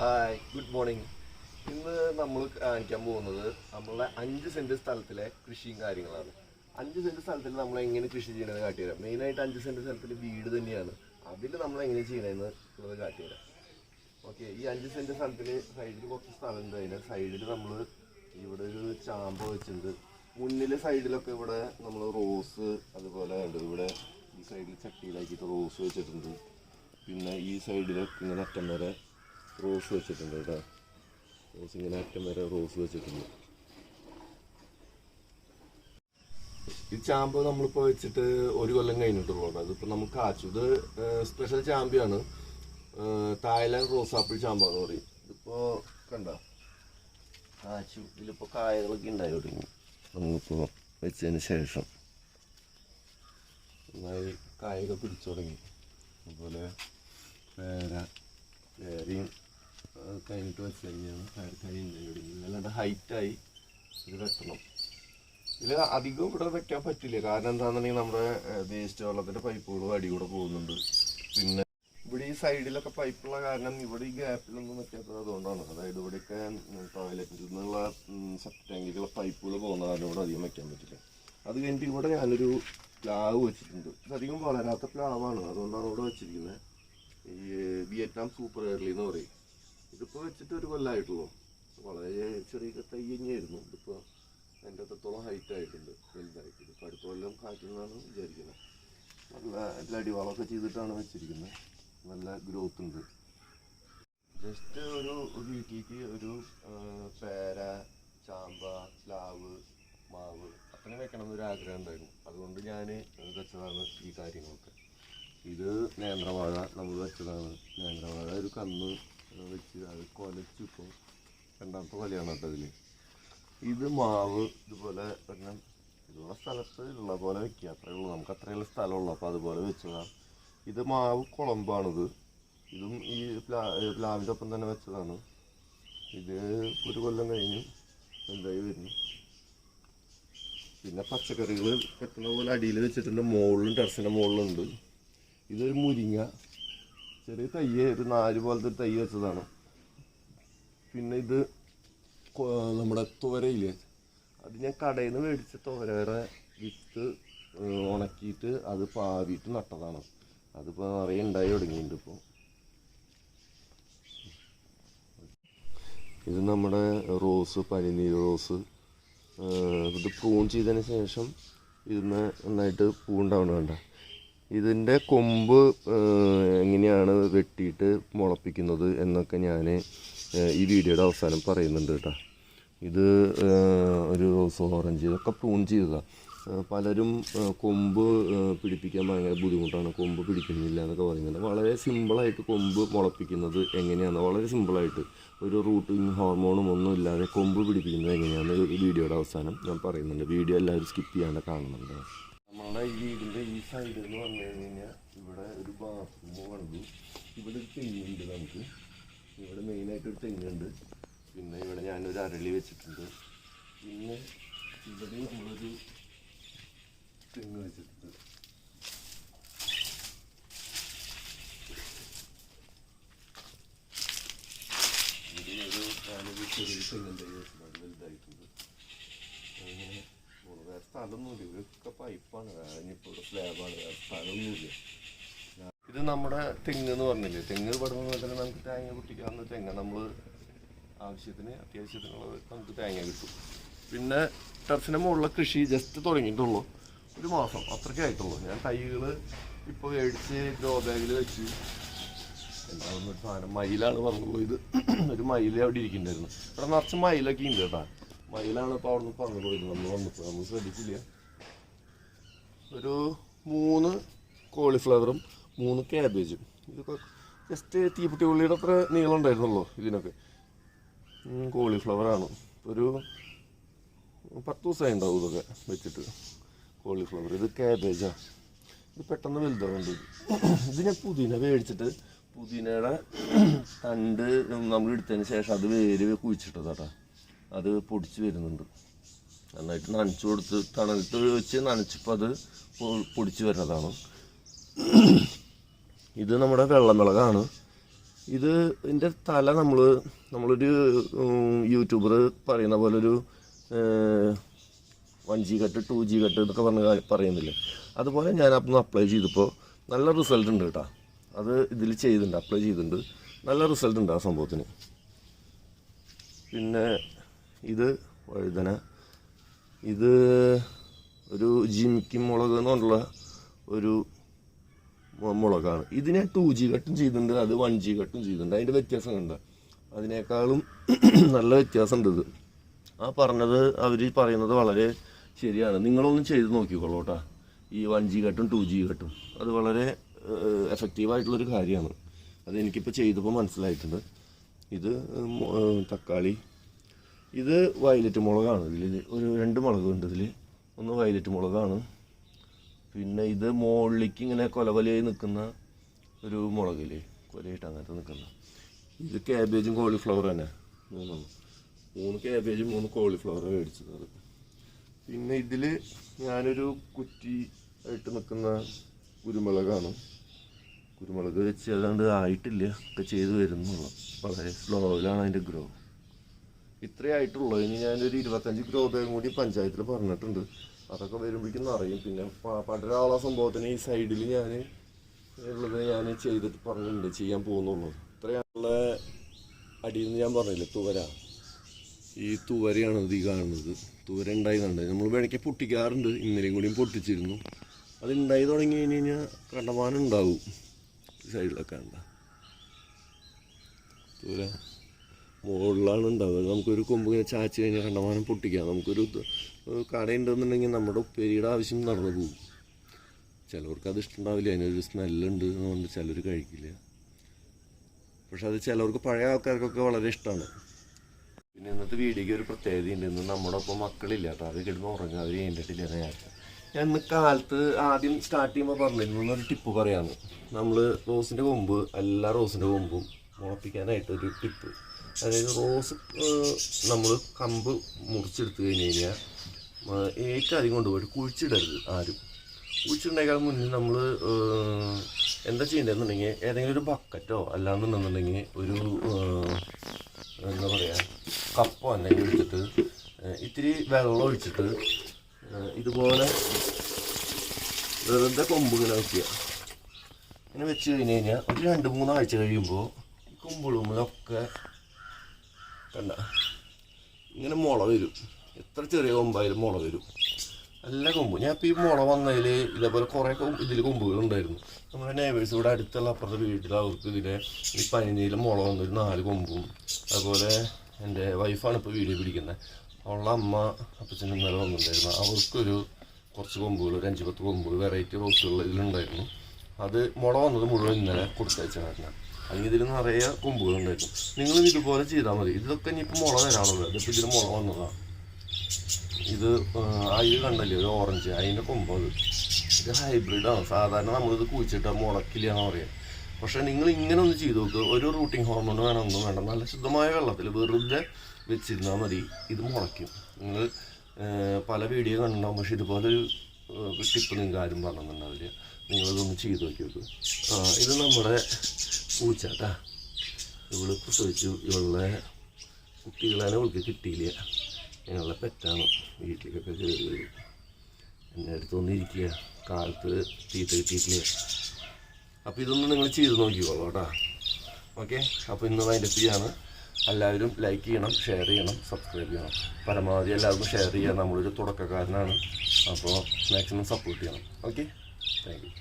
Hi good morning ഇന്ന് നമ്മൾ കാണിക്കാൻ പോകുന്നത് നമ്മളെ അഞ്ച് സെന്റ് സ്ഥലത്തിലെ കൃഷിയും കാര്യങ്ങളാണ്. അഞ്ച് സെന്റ് സ്ഥലത്തിൽ നമ്മൾ എങ്ങനെ കൃഷി ചെയ്യണമെന്ന് കാട്ടിത്തരാം മെയിനായിട്ട് അഞ്ച് സെന്റ് സ്ഥലത്തിൽ വീട് തന്നെയാണ്. അതിൽ നമ്മൾ എങ്ങനെ ചെയ്യണമെന്ന് ഉള്ളത് കാട്ടിത്തരാം ഓക്കെ ഈ അഞ്ച് സെന്റ് സ്ഥലത്തിൽ സൈഡിൽ കുറച്ച് സ്ഥലം ഉണ്ട് അതിന് സൈഡിൽ നമ്മൾ ഇവിടെ ഒരു ചാമ്പ വെച്ചിട്ടുണ്ട്. മുന്നിലെ സൈഡിലൊക്കെ ഇവിടെ നമ്മൾ റോസ് അതുപോലെ ഉണ്ട്. ഇവിടെ ഈ സൈഡിൽ ചട്ടിയിലാക്കിയിട്ട് റോസ് വെച്ചിട്ടുണ്ട്. പിന്നെ ഈ സൈഡിലൊക്കെ ഇങ്ങനെ അറ്റം വരെ റോസ് വെച്ചിട്ടുണ്ട് കേട്ടോ. റോസ് ഇങ്ങനെ അറ്റം വരെ റോസ് വെച്ചിട്ടുണ്ട്. ഈ ചാമ്പ് നമ്മളിപ്പോൾ വെച്ചിട്ട് ഒരു കൊല്ലം കഴിഞ്ഞിട്ടുള്ളൂ കേട്ടോ അതിപ്പോൾ നമുക്ക് കാച്ചു. ഇത് സ്പെഷ്യൽ ചാമ്പിയാണ് തായ്ലാൻഡ് റോസ് ആപ്പിൾ ചാമ്പാന്ന് പറയും. ഇതിപ്പോൾ കണ്ട? കാച്ചു. ഇതിലിപ്പോൾ കായകളൊക്കെ ഉണ്ടായി തുടങ്ങി. നമ്മളിപ്പോൾ വെച്ചതിന് ശേഷം നന്നായി കായൊക്കെ പിടിച്ചു തുടങ്ങി. അതുപോലെ പേര പേരയും കഴിഞ്ഞിട്ട് വെച്ച് കഴിഞ്ഞാൽ പേര കൈ ഉണ്ടായി തുടങ്ങി അല്ലാണ്ട് ഹൈറ്റായി ഇത് വെട്ടണം. ഇതിൽ അധികം ഇവിടെ വെക്കാൻ പറ്റില്ല. കാരണം എന്താണെന്നുണ്ടെങ്കിൽ നമ്മുടെ വേസ്റ്റ് വെള്ളത്തിന്റെ പൈപ്പുകളും അടി കൂടെ പോകുന്നുണ്ട്. പിന്നെ ഇവിടെ ഈ സൈഡിലൊക്കെ പൈപ്പുള്ള കാരണം ഇവിടെ ഈ ഗ്യാപ്പിലൊന്നും വെക്കാത്തത് അതുകൊണ്ടാണ്. അതായത് ഇവിടെയൊക്കെ ടോയ്ലറ്റിൽ നിന്നുള്ള സെപ്റ്റ് ടാങ്കിലുള്ള പൈപ്പുകൾ പോകുന്ന കാരണം ഇവിടെ അധികം വെക്കാൻ പറ്റില്ല. അത് കഴിഞ്ഞിട്ട് ഇവിടെ ഞാനൊരു പ്ലാവ് വെച്ചിട്ടുണ്ട്. ഇതധികം വളരാത്ത പ്ലാവാണ്. അതുകൊണ്ടാണ് ഇവിടെ വെച്ചിരിക്കുന്നത്. ഈ വിയറ്റ്നാം സൂപ്പർ എയർലി എന്ന് പറയും. ഇതിപ്പോൾ വെച്ചിട്ട് ഒരു കൊല്ലമായിട്ടുള്ളൂ വളരെ ചെറിയ തൈ തന്നെയായിരുന്നു ഇതിപ്പോൾ എന്റെ അത്രത്തോളം ഹൈറ്റ് ആയിട്ടുണ്ട് വലുതായിട്ട്. ഇതിപ്പോൾ അടുത്ത കൊല്ലം കാറ്റുന്നതാണ് വിചാരിക്കുന്നത്. നല്ല എല്ലാ അടിവളമൊക്കെ ചെയ്തിട്ടാണ് വെച്ചിരിക്കുന്നത്. നല്ല ഗ്രോത്ത് ഉണ്ട്. ജസ്റ്റ് ഒരു വീട്ടിലേക്ക് ഒരു പേര ചാമ്പ പ്ലാവ് മാവ് അത്രയും വെക്കണം എന്നൊരു ആഗ്രഹം ഉണ്ടായിരുന്നു. അതുകൊണ്ട് ഞാൻ വെച്ചതാണ് ഈ കാര്യങ്ങളൊക്കെ. ഇത് നേന്ത്രവാഴ നമ്മൾ വെച്ചതാണ് നേന്ത്രവാഴ. ഒരു കന്ന് വെച്ച് അത് കൊലച്ചു ഇപ്പോൾ രണ്ടാമത്തെ കൊലയാണ് കേട്ടോ ഇത് മാവ് ഇതുപോലെ ഒരെണ്ണം ഇതുള്ള സ്ഥലത്ത് ഉള്ള പോലെ വെക്കുക. അത്രേ ഉള്ളൂ. നമുക്ക് അത്രയുള്ള സ്ഥലമുള്ളൂ. അപ്പോൾ അതുപോലെ വെച്ചതാണ് ഇത് മാവ് കുളമ്പാണിത്. ഇതും ഈ പ്ലാ പ്ലാവിന്റെ ഒപ്പം തന്നെ വെച്ചതാണ്. ഇത് ഒരു കൊല്ലം കഴിഞ്ഞ് എന്തായി വരുന്നു പിന്നെ പച്ചക്കറികൾ പറ്റുന്ന പോലെ അടിയിൽ വെച്ചിട്ടുണ്ട്. മുകളിലും ടെറസിന്റെ മുകളിലുണ്ട് ഇതൊരു മുരിങ്ങ ചെറിയ തയ്യ് ഒരു നാല് പോലത്തെ ഒരു തൈ വെച്ചതാണ്. പിന്നെ ഇത് നമ്മുടെ തോരയില്ലേ അത് ഞാൻ കടയിൽ നിന്ന് മേടിച്ച തോരയുടെ വിത്ത് ഉണക്കിയിട്ട് അത് പാവിയിട്ട് നട്ടതാണ്. അതിപ്പോൾ നിറയെ ഉണ്ടായി തുടങ്ങിയിട്ടുണ്ട് ഇപ്പോൾ ഇത് നമ്മുടെ റോസ് പനിനീർ റോസ് ഇത് പ്രൂൺ ചെയ്തതിന് ശേഷം ഇതിന് നന്നായിട്ട് പൂണ്ടാവണം വേണ്ട ഇതിന്റെ കൊമ്പ് എങ്ങനെയാണ് വെട്ടിയിട്ട് മുളപ്പിക്കുന്നത് എന്നൊക്കെ ഞാൻ ഈ വീഡിയോയുടെ അവസാനം പറയുന്നുണ്ട് കേട്ടോ. ഇത് ഒരു റോസ് ഓറഞ്ച് ഇതൊക്കെ പ്രൂൺ ചെയ്യുക പലരും കൊമ്പ് പിടിപ്പിക്കാൻ ഭയങ്കര ബുദ്ധിമുട്ടാണ്. കൊമ്പ് പിടിക്കുന്നില്ല എന്നൊക്കെ പറയുന്നുണ്ട്. വളരെ സിമ്പിളായിട്ട് കൊമ്പ് മുളപ്പിക്കുന്നത് എങ്ങനെയാണ് വളരെ സിമ്പിളായിട്ട് ഒരു റൂട്ടിങ് ഹോർമോണും ഒന്നും ഇല്ലാതെ കൊമ്പ് പിടിപ്പിക്കുന്നത് എങ്ങനെയാണെന്ന് വീഡിയോയുടെ അവസാനം ഞാൻ പറയുന്നുണ്ട്. വീഡിയോ എല്ലാവരും സ്കിപ്പ് ചെയ്യാണ്ട് കാണുന്നുണ്ട്. നമ്മളുടെ ഈ വീടിന്റെ ഈ സൈഡിൽ നിന്ന് വന്നു കഴിഞ്ഞാൽ ഇവിടെ ഒരു ബാത്റൂം കണ്ടു ഇവിടെ ഒരു തെങ്ങുണ്ട് നമുക്ക്. ഇവിടെ മെയിനായിട്ട് ഒരു തെങ്ങുണ്ട്. പിന്നെ ഇവിടെ ഞാനൊരു അരളി വെച്ചിട്ടുണ്ട്. പിന്നെ ഇവിടെ നമ്മളൊരു തെങ്ങ് വെച്ചിട്ടുണ്ട്. ഇതിനൊരു ചെറിയ തെങ്ങും തൈ വെച്ചിട്ടുണ്ട് വലുതായിട്ടുണ്ട് അങ്ങനെ പോണു. വേറെ സ്ഥലമൊന്നുമില്ല. ഇതൊക്കെ പൈപ്പാണ്. ഇനിയിപ്പോൾ സ്ലാബാണ്. സ്ഥലമൊന്നുമില്ല. ഇത് നമ്മുടെ തെങ്ങ് എന്ന് പറഞ്ഞില്ലേ? തെങ്ങ് പടുമ്പോൾ തന്നെ നമുക്ക് തേങ്ങ പൊട്ടിക്കാവുന്ന തെങ്ങ നമ്മൾ ആവശ്യത്തിന് അത്യാവശ്യത്തിനുള്ളത് നമുക്ക് തേങ്ങ കിട്ടും. പിന്നെ ടെറസിന്റെ മുകളിലെ കൃഷി ജസ്റ്റ് തുടങ്ങിയിട്ടുള്ളൂ. ഒരു മാസം. അത്രയ്ക്കേ ആയിട്ടുള്ളൂ. ഞാൻ തൈകൾ ഇപ്പോൾ മേടിച്ച് ഗ്രോ ബാഗിൽ വെച്ച് എന്താണെന്ന് സാധനം മയിലാണ് പറഞ്ഞു പോയത് ഒരു മയിൽ അവിടെ ഇരിക്കുന്നുണ്ടായിരുന്നു. ഇവിടെ നിറച്ച് മയിലൊക്കെ ഉണ്ട് കേട്ടാ. മയിലാണ് ഇപ്പോൾ അവിടെ നിന്ന് പറഞ്ഞു പോയത് നമ്മൾ വന്നപ്പോൾ നമ്മൾ ശ്രദ്ധിച്ചില്ല. ഒരു മൂന്ന് കോളിഫ്ലവറും മൂന്ന് ക്യാബേജും. ഇതൊക്കെ ജസ്റ്റ് തീപ്പെട്ടി ഉള്ളിയുടെ അത്ര നീളം ഉണ്ടായിരുന്നുള്ളൂ ഇതിനൊക്കെ. കോളിഫ്ലവറാണ്. ഒരു പത്ത് ദിവസമായി ഉണ്ടാവും ഇതൊക്കെ വെച്ചിട്ട് കോളിഫ്ലവർ. ഇത് ക്യാബേജാണ് ഇത് പെട്ടെന്ന് വലുതാവുന്നുണ്ട് ഇതിനെ പുതിന മേടിച്ചിട്ട് പുതിനയുടെ തണ്ട് നമ്മൾ എടുത്തതിന് ശേഷം അത് വേര് കുഴിച്ചിട്ടതാട്ടാ. അത് പൊടിച്ച് വരുന്നുണ്ട്. നന്നായിട്ട് നനച്ചു കൊടുത്ത് തണലത്ത് വെച്ച് നനച്ചപ്പോൾ അത് പൊടിച്ച് വരുന്നതാണ്. ഇത് നമ്മുടെ വെള്ളമിളകാണ്. ഇത് ഇതിന്റെ തല നമ്മൾ നമ്മളൊരു യൂട്യൂബർ പറയുന്ന പോലെ ഒരു one G cut two G cut എന്നൊക്കെ പറഞ്ഞ പറയുന്നില്ലേ? അതുപോലെ ഞാൻ അപ്പം അപ്ലൈ ചെയ്തപ്പോൾ നല്ല റിസൾട്ട് ഉണ്ട് കേട്ടോ. അത് ഇതിൽ ചെയ്തിട്ടുണ്ട് അപ്ലൈ ചെയ്തിട്ടുണ്ട് നല്ല റിസൾട്ട് ഉണ്ട് ആ സംഭവത്തിന്. പിന്നെ ഇത് വഴുതന. ഇത് ഒരു ജിമിക്കി മുളക് എന്നുള്ള ഒരു മുളകാണ്. ഇതിനെ ടു ജി കട്ടും ചെയ്തിട്ടുണ്ട് അത് വൺ ജി കട്ടും ചെയ്തിട്ടുണ്ട് അതിന്റെ വ്യത്യാസം കണ്ട? അതിനേക്കാളും നല്ല വ്യത്യാസമുണ്ട് ഇത്. ആ പറഞ്ഞത് അവർ പറയുന്നത് വളരെ ശരിയാണ്. നിങ്ങളൊന്നും ചെയ്ത് നോക്കിക്കോളൂ കേട്ടോ. ഈ വൺ ജി കട്ടും ടു ജി കട്ടും. അത് വളരെ എഫക്റ്റീവായിട്ടുള്ളൊരു കാര്യമാണ്. അതെനിക്കിപ്പോൾ ചെയ്തപ്പോൾ മനസ്സിലായിട്ടുണ്ട്. ഇത് തക്കാളി ഇത് വയലറ്റ് മുളകാണ്. ഇതിൽ ഒരു രണ്ട് മുളകുണ്ട് ഇതിൽ ഒന്ന് വയലറ്റ് മുളകാണ്. പിന്നെ ഇത് മുകളിലേക്ക് ഇങ്ങനെ കൊലകൊലയായി നിൽക്കുന്ന ഒരു മുളകില്ലേ കൊലയായിട്ട് അങ്ങനത്തെ നിൽക്കുന്ന ഇത് ക്യാബേജും കോളിഫ്ലവർ തന്നെ. മൂന്നാണ് മൂന്ന് ക്യാബേജും മൂന്ന് കോളിഫ്ലവർ മേടിച്ചത്. അത് പിന്നെ ഇതിൽ ഞാനൊരു കുറ്റി ആയിട്ട് നിൽക്കുന്ന കുരുമുളകാണ്. കുരുമുളക് വെച്ച് ഏതാണ്ട് ആയിട്ടില്ല. ഒക്കെ ചെയ്തു വരുന്നുള്ളൂ. വളരെ സ്ലോയിലാണ് അതിന്റെ ഗ്രോ ഇത്രേ ആയിട്ടുള്ളൂ ഇനി ഞാനൊരു ഇരുപത്തഞ്ച് രൂപയും കൂടി പഞ്ചായത്തിൽ പറഞ്ഞിട്ടുണ്ട്. അതൊക്കെ വരുമ്പോഴേക്കും നിറയും പിന്നെ പടരാള സംഭവത്തിന് ഈ സൈഡിൽ ഞാൻ ഉള്ളത് ഞാൻ ചെയ്തിട്ട് പറഞ്ഞിട്ടുണ്ട് ചെയ്യാൻ പോകുന്നുള്ളൂ ഇത്രയുള്ള അടിയിൽ നിന്ന് ഞാൻ പറഞ്ഞില്ലേ തുവര. ഈ തുവരയാണ് ഇത് കാണുന്നത്. തുവര ഉണ്ടായി കണ്ടത് നമ്മൾ വേണമെങ്കിൽ പൊട്ടിക്കാറുണ്ട്. ഇന്നലെയും കൂടിയും പൊട്ടിച്ചിരുന്നു. അത് ഉണ്ടായി തുടങ്ങി കഴിഞ്ഞ് കഴിഞ്ഞാൽ കണ്ടമാനം ഉണ്ടാവും. സൈഡിലൊക്കെ ഉണ്ടാവും തുവര. മുകളിലാണ് ഉണ്ടാവുക. നമുക്കൊരു കൊമ്പ് ഇങ്ങനെ ചാച്ച് കഴിഞ്ഞാൽ കണ്ടമാനം പൊട്ടിക്കാം. നമുക്കൊരു കടയുണ്ടെന്നുണ്ടെങ്കിൽ നമ്മുടെ ഉപ്പേരിയുടെ ആവശ്യം നടന്നു പോകും. ചിലവർക്ക് അത് ഇഷ്ടമുണ്ടാവില്ല. അതിനൊരു സ്മെല്ലുണ്ട് എന്നുകൊണ്ട് ചിലർ കഴിക്കില്ല. പക്ഷെ അത് ചിലവർക്ക് പഴയ ആൾക്കാർക്കൊക്കെ വളരെ ഇഷ്ടമാണ്. പിന്നെ ഇന്നത്തെ വീഡിയോയ്ക്ക് ഒരു പ്രത്യേകത ഉണ്ട് ഇന്ന് നമ്മുടെ ഒപ്പം മക്കളില്ല. കേട്ടോ അവർ കിടന്ന് ഉറങ്ങുക അവർ കഴിഞ്ഞിട്ടില്ല ഞാൻ ഇന്ന് കാലത്ത് ആദ്യം സ്റ്റാർട്ട് ചെയ്യുമ്പോൾ പറഞ്ഞിരുന്നു. ഒരു ടിപ്പ് പറയാമെന്ന് നമ്മൾ റോസിന്റെ കൊമ്പ് എല്ലാ റോസിന്റെ കൊമ്പും മുളപ്പിക്കാനായിട്ട് ഒരു ടിപ്പ് അതായത് റോസ് നമ്മൾ കമ്പ് മുറിച്ചെടുത്ത് കഴിഞ്ഞ് കഴിഞ്ഞാൽ ഏറ്റവും അധികം കൊണ്ടുപോയിട്ട് കുഴിച്ചിടരുത് ആരും. കുഴിച്ചിട്ടുണ്ടെങ്കിൽ മുന്നേ നമ്മൾ എന്താ ചെയ്യേണ്ടതെന്നുണ്ടെങ്കിൽ ഏതെങ്കിലും ഒരു ബക്കറ്റോ അല്ലാന്നുണ്ടെന്നുണ്ടെങ്കിൽ ഒരു എന്താ പറയുക കപ്പോ എന്തെങ്കിലും എടുത്തിട്ട് ഇത്തിരി വെള്ളം ഒഴിച്ചിട്ട് ഇതുപോലെ വെറുതെ കൊമ്പുകൾ വയ്ക്കുക ഇങ്ങനെ വെച്ച് കഴിഞ്ഞ് കഴിഞ്ഞാൽ ഒരു രണ്ട് മൂന്നാഴ്ച കഴിയുമ്പോൾ ഈ കൊമ്പുകളുമൊക്കെ കണ്ട? ഇങ്ങനെ മുള വരും. എത്ര ചെറിയ കൊമ്പായാലും മുള വരും. നല്ല കൊമ്പ്. ഞാൻ ഇപ്പോൾ ഈ മുള വന്നതിൽ ഇതേപോലെ കുറേ ഇതിൽ കൊമ്പുകളുണ്ടായിരുന്നു. നമ്മുടെ നേബേഴ്സ് ഇവിടെ അടുത്തുള്ള അപ്പുറത്തെ വീട്ടിൽ അവർക്ക് ഇതിലെ ഈ പനിനീല മുള വന്നൊരു നാല് കൊമ്പും അതുപോലെ എന്റെ വൈഫാണ് ഇപ്പോൾ വീഡിയോ പിടിക്കുന്നത് അവളുടെ അമ്മ അപ്പച്ചൻ ഇന്നലെ വന്നിട്ടുണ്ടായിരുന്നു. അവർക്കൊരു കുറച്ച് കൊമ്പുകൾ ഒരു അഞ്ച് പത്ത് കൊമ്പുകൾ വെറൈറ്റി റോസുകൾ ഇതിലുണ്ടായിരുന്നു. അത് മുള വന്നത് മുഴുവൻ ഇന്നലെ കൊടുത്തയച്ചായിരുന്നു അല്ലെങ്കിൽ ഇതിൽ നിറയെ കൊമ്പുകളുണ്ടായിരുന്നു നിങ്ങളും ഇതുപോലെ ചെയ്താൽ മതി. ഇതൊക്കെ ഇനിയിപ്പോൾ മുള വരാനുള്ളത് ഇതിപ്പോൾ ഇതിന് മുള വന്നതാണ് ഇത് അയ്യ കണ്ടല്ലേ? ഒരു ഓറഞ്ച് അതിന്റെ കൊമ്പ് അത്. ഇത് ഹൈബ്രിഡാണ് സാധാരണ നമ്മളിത് കുഴിച്ചിട്ട് മുളക്കില്ല എന്ന് പറയാം. പക്ഷേ നിങ്ങൾ ഇങ്ങനെ ഒന്ന് ചെയ്ത് നോക്കുക ഒരു റൂട്ടിങ് ഹോർമോൺ വേണം ഒന്നും വേണ്ട. നല്ല ശുദ്ധമായ വെള്ളത്തിൽ വെറുതെ വെച്ചിരുന്നാൽ മതി. ഇത് മുളയ്ക്കും. നിങ്ങൾ പല വീഡിയോ കണ്ടോ പക്ഷേ ഇതുപോലെ ഒരു ടിപ്പ് നിങ്ങൾക്ക് ആരും പറഞ്ഞിട്ടുണ്ടാവില്ല. നിങ്ങളിതൊന്ന് ചെയ്ത് നോക്കി നോക്കുക ഇത് നമ്മുടെ പൂച്ചാട്ടാ ഇവൾ പ്രസവിച്ചു. ഇവളുടെ കുട്ടികളെ ഇവൾക്ക് കിട്ടിയില്ല. ഞങ്ങളുടെ പെറ്റാണ്. വീട്ടിലേക്കൊക്കെ കയറി വരും. എന്റെ അടുത്ത് വന്നിരിക്കുക. കാലത്ത് തീറ്റ കിട്ടിയിട്ടില്ല? അപ്പോൾ ഇതൊന്നും നിങ്ങൾ ചെയ്ത് നോക്കിക്കോളൂ കേട്ടോ. ഓക്കെ? അപ്പോൾ ഇന്ന് വൈൻഡപ്പിയാണ് എല്ലാവരും ലൈക്ക് ചെയ്യണം ഷെയർ ചെയ്യണം സബ്സ്ക്രൈബ് ചെയ്യണം. പരമാവധി എല്ലാവർക്കും ഷെയർ ചെയ്യുക നമ്മളൊരു തുടക്കക്കാരനാണ്. അപ്പോൾ മാക്സിമം സപ്പോർട്ട് ചെയ്യണം. Okay thank